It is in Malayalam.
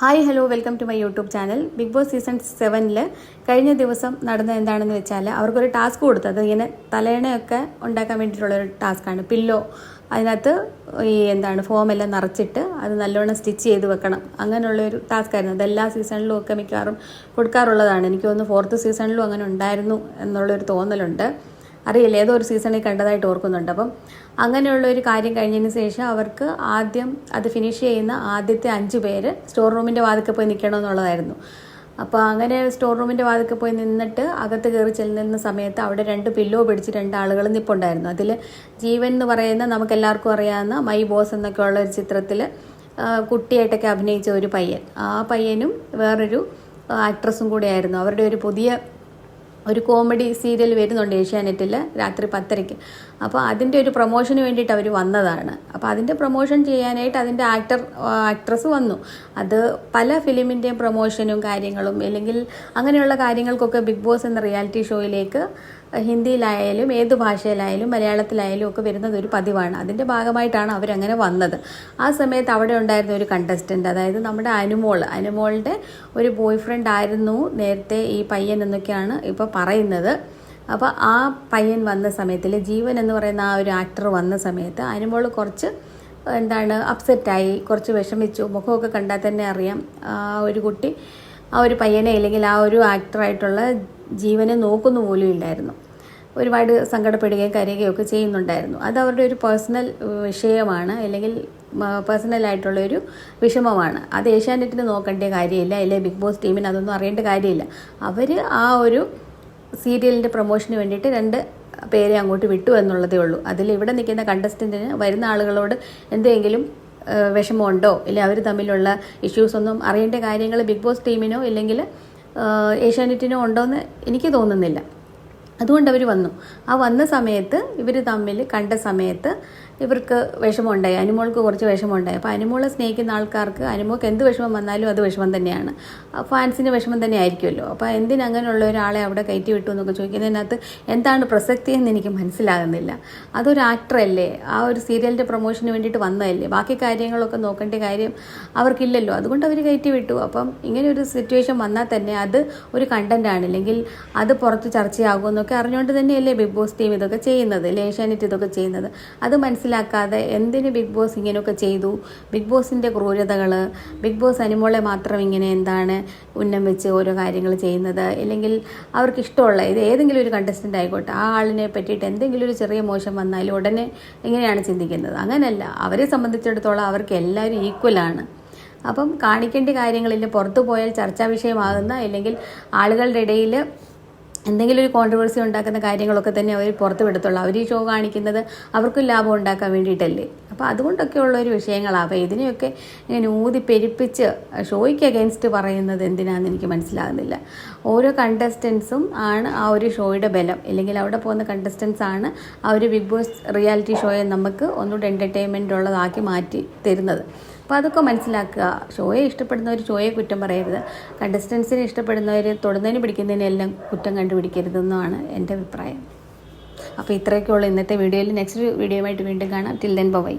Hi hello welcome to my YouTube channel Bigg Boss season സെവനിൽ കഴിഞ്ഞ ദിവസം നടന്നത് എന്താണെന്ന് വെച്ചാൽ അവർക്കൊരു ടാസ്ക് കൊടുത്തത്. ഇങ്ങനെ തലേണയൊക്കെ ഉണ്ടാക്കാൻ വേണ്ടിയിട്ടുള്ളൊരു ടാസ്ക്കാണ് പില്ലോ അതിനകത്ത് ഈ എന്താണ് ഫോം എല്ലാം നിറച്ചിട്ട് അത് നല്ലോണം സ്റ്റിച്ച് ചെയ്ത് വെക്കണം. അങ്ങനെയുള്ളൊരു ടാസ്ക്കായിരുന്നു എല്ലാ സീസണിലും ഒക്കെ മിക്കവാറും കൊടുക്കാറുള്ളതാണ്. എനിക്ക് തോന്നുന്നു ഫോർത്ത് സീസണിലും അങ്ങനെ ഉണ്ടായിരുന്നു എന്നുള്ളൊരു തോന്നലുണ്ട്. അറിയില്ല. ഏതോ ഒരു സീസണിൽ കണ്ടതായിട്ട് ഓർക്കുന്നുണ്ട്. അപ്പം അങ്ങനെയുള്ള ഒരു കാര്യം കഴിഞ്ഞതിന് ശേഷം അവർക്ക് ആദ്യം അത് ഫിനിഷ് ചെയ്യുന്ന ആദ്യത്തെ അഞ്ച് പേര് സ്റ്റോർ റൂമിന്റെ വാതിക്കൽ പോയി നിൽക്കണമെന്നുള്ളതായിരുന്നു അപ്പോൾ അങ്ങനെ സ്റ്റോർ റൂമിന്റെ വാതിക്കൽ പോയി നിന്നിട്ട് അകത്ത് കയറി ചെല്ലുന്ന സമയത്ത് അവിടെ രണ്ട് പില്ലോ പിടിച്ച് രണ്ട് ആളുകൾ നിപ്പുണ്ടായിരുന്നു. അതിൽ ജീവൻ എന്ന് പറയുന്ന നമുക്ക് എല്ലാവർക്കും അറിയാവുന്ന മൈ ബോസ് എന്നൊക്കെ ഉള്ള ഒരു ചിത്രത്തിൽ കുട്ടിയായിട്ടൊക്കെ അഭിനയിച്ച ഒരു പയ്യൻ. ആ പയ്യനും വേറൊരു ആക്ട്രസും കൂടെയായിരുന്നു. അവരുടെ ഒരു പുതിയ ഒരു കോമഡി സീരിയൽ വരുന്നുണ്ട് ഏഷ്യാനെറ്റിൽ രാത്രി പത്തരയ്ക്ക്. അപ്പോൾ അതിന്റെ ഒരു പ്രൊമോഷന് വേണ്ടിയിട്ട് അവർ വന്നതാണ്. അപ്പോൾ അതിന്റെ പ്രൊമോഷൻ ചെയ്യാനായിട്ട് അതിന്റെ ആക്ടർ ആക്ട്രസ് വന്നു. അത് പല ഫിലിമിന്റെയും പ്രൊമോഷനും കാര്യങ്ങളും അല്ലെങ്കിൽ അങ്ങനെയുള്ള കാര്യങ്ങൾക്കൊക്കെ ബിഗ് ബോസ് എന്ന റിയാലിറ്റി ഷോയിലേക്ക് ഹിന്ദിയിലായാലും ഏത് ഭാഷയിലായാലും മലയാളത്തിലായാലും ഒക്കെ വരുന്നത് ഒരു പതിവാണ്. അതിന്റെ ഭാഗമായിട്ടാണ് അവരങ്ങനെ വന്നത്. ആ സമയത്ത് അവിടെ ഉണ്ടായിരുന്ന ഒരു കണ്ടസ്റ്റന്റ് അതായത് നമ്മുടെ അനുമോൾ അനുമോളുടെ ഒരു ബോയ് ഫ്രണ്ട് ആയിരുന്നു നേരത്തെ ഈ പയ്യൻ എന്നൊക്കെയാണ് ഇപ്പോൾ പറയുന്നത്. അപ്പോൾ ആ പയ്യൻ വന്ന സമയത്തിൽ ജീവൻ എന്ന് പറയുന്ന ആ ഒരു ആക്ടർ വന്ന സമയത്ത് അനുമോൾ കുറച്ച് എന്താണ് അപ്സെറ്റായി കുറച്ച് വിഷമിച്ചു. മുഖമൊക്കെ കണ്ടാൽ തന്നെ അറിയാം. ആ ഒരു കുട്ടി ആ ഒരു പയ്യനെ അല്ലെങ്കിൽ ആ ഒരു ആക്ടറായിട്ടുള്ള ജീവനെ നോക്കുന്നു പോലും ഇല്ലായിരുന്നു. ഒരുപാട് സങ്കടപ്പെടുകയും കരയുകയും ഒക്കെ ചെയ്യുന്നുണ്ടായിരുന്നു. അത് അവരുടെ ഒരു പേഴ്സണൽ വിഷയമാണ് അല്ലെങ്കിൽ പേഴ്സണലായിട്ടുള്ള ഒരു വിഷമമാണ്. അത് ഏഷ്യാനെറ്റിന് നോക്കേണ്ട കാര്യമില്ല. അല്ലെങ്കിൽ ബിഗ് ബോസ് ടീമിന് അതൊന്നും അറിയേണ്ട കാര്യമില്ല. അവർ ആ ഒരു സീരിയലിന്റെ പ്രൊമോഷന് വേണ്ടിയിട്ട് രണ്ട് പേരെ അങ്ങോട്ട് വിട്ടു എന്നുള്ളതേ ഉള്ളൂ. അതിൽ ഇവിടെ നിൽക്കുന്ന കണ്ടസ്റ്റന്റിന് വരുന്ന ആളുകളോട് എന്തെങ്കിലും വിഷമമുണ്ടോ? ഇല്ല അവർ തമ്മിലുള്ള ഇഷ്യൂസ് ഒന്നും അറിയേണ്ട കാര്യങ്ങൾ ബിഗ് ബോസ് ടീമിനോ ഇല്ലെങ്കിൽ ഏഷ്യാനെറ്റിനോ ഉണ്ടോയെന്ന് എനിക്ക് തോന്നുന്നില്ല. അതുകൊണ്ട് അവർ വന്നു. ആ വന്ന സമയത്ത് ഇവർ തമ്മിൽ കണ്ട സമയത്ത് ഇവർക്ക് വിഷമമുണ്ടായി. അനിമോൾക്ക് കുറച്ച് വിഷമമുണ്ടായി. അപ്പോൾ അനുമോളെ സ്നേഹിക്കുന്ന ആൾക്കാർക്ക് അനുമോൾക്ക് എന്ത് വിഷമം വന്നാലും അത് വിഷമം തന്നെയാണ്. ഫാൻസിന് വിഷമം തന്നെ ആയിരിക്കുമല്ലോ. അപ്പോൾ എന്തിനങ്ങനെയുള്ള ഒരാളെ അവിടെ കയറ്റി വിട്ടു എന്നൊക്കെ ചോദിക്കുന്നതിനകത്ത് എന്താണ് പ്രസക്തി എന്ന് എനിക്ക് മനസ്സിലാകുന്നില്ല. അതൊരു ആക്ടറല്ലേ ആ ഒരു സീരിയലിന്റെ പ്രൊമോഷന് വേണ്ടിയിട്ട് വന്നതല്ലേ? ബാക്കി കാര്യങ്ങളൊക്കെ നോക്കേണ്ട കാര്യം അവർക്കില്ലല്ലോ. അതുകൊണ്ട് അവർ കയറ്റി വിട്ടു. അപ്പം ഇങ്ങനെ ഒരു സിറ്റുവേഷൻ വന്നാൽ തന്നെ അത് ഒരു കണ്ടന്റാണ് അല്ലെങ്കിൽ അത് പുറത്ത് ചർച്ചയാകുമെന്നൊക്കെ അറിഞ്ഞുകൊണ്ട് തന്നെയല്ലേ ബിഗ് ബോസ് ടീം ഇതൊക്കെ ചെയ്യുന്നത് ഏഷ്യാനെറ്റ് ഇതൊക്കെ ചെയ്യുന്നത്. അത് മനസ്സിലാക്കി മനസ്സിലാക്കാതെ എന്തിന് ബിഗ് ബോസ് ഇങ്ങനെയൊക്കെ ചെയ്തു? ബിഗ് ബോസിന്റെ ക്രൂരതകൾ ബിഗ് ബോസ് അനുമോളെ മാത്രം ഇങ്ങനെ എന്താണ് ഉന്നം വെച്ച് ഓരോ കാര്യങ്ങൾ ചെയ്യുന്നത്? അല്ലെങ്കിൽ അവർക്ക് ഇഷ്ടമുള്ള ഇത് ഏതെങ്കിലും ഒരു കണ്ടസ്റ്റന്റ് ആയിക്കോട്ടെ ആ ആളിനെ പറ്റിയിട്ട് എന്തെങ്കിലും ഒരു ചെറിയ മോശം വന്നാലും ഉടനെ എങ്ങനെയാണ് ചിന്തിക്കുന്നത്? അങ്ങനെയല്ല അവരെ സംബന്ധിച്ചിടത്തോളം അവർക്ക് എല്ലാവരും ഈക്വലാണ് അപ്പം കാണിക്കേണ്ട കാര്യങ്ങളിൽ പുറത്തു പോയാൽ ചർച്ചാ വിഷയമാകുന്ന അല്ലെങ്കിൽ ആളുകളുടെ ഇടയിൽ എന്തെങ്കിലും ഒരു കോൺട്രവേഴ്സി ഉണ്ടാക്കുന്ന കാര്യങ്ങളൊക്കെ തന്നെ അവർ പുറത്ത് വിടത്തുള്ളൂ അവർ ഈ ഷോ കാണിക്കുന്നത് അവർക്കും ലാഭം ഉണ്ടാക്കാൻ വേണ്ടിയിട്ടല്ലേ? അപ്പോൾ അതുകൊണ്ടൊക്കെ ഉള്ള ഒരു വിഷയങ്ങളാണ് അപ്പോൾ ഇതിനെയൊക്കെ ഇങ്ങനെ ഊതി പെരുപ്പിച്ച് ഷോയ്ക്ക് അഗേൻസ്റ്റ് പറയുന്നത് എന്തിനാണെന്ന് എനിക്ക് മനസ്സിലാകുന്നില്ല. ഓരോ കണ്ടസ്റ്റൻസും ആണ് ആ ഒരു ഷോയുടെ ബലം. അല്ലെങ്കിൽ അവിടെ പോകുന്ന കണ്ടസ്റ്റൻസ് ആണ് ആ ഒരു ബിഗ് ബോസ് റിയാലിറ്റി ഷോയെ നമുക്ക് ഒന്നുകൂടെ എന്റർടൈൻമെന്റ് ഉള്ളതാക്കി മാറ്റി തരുന്നത്. അപ്പോൾ അതൊക്കെ മനസ്സിലാക്കുക. ഷോയെ ഇഷ്ടപ്പെടുന്നവർ ഷോയെ കുറ്റം പറയരുത്. കണ്ടസ്റ്റൻസിനെ ഇഷ്ടപ്പെടുന്നവർ തൊടുന്നതിന് പിടിക്കുന്നതിനെല്ലാം കുറ്റം കണ്ടുപിടിക്കരുതെന്നാണ് എന്റെ അഭിപ്രായം. അപ്പോൾ ഇത്രയൊക്കെയുള്ള ഇന്നത്തെ വീഡിയോയിൽ. നെക്സ്റ്റ് വീഡിയോയുമായിട്ട് വീണ്ടും കാണാം. Till then bye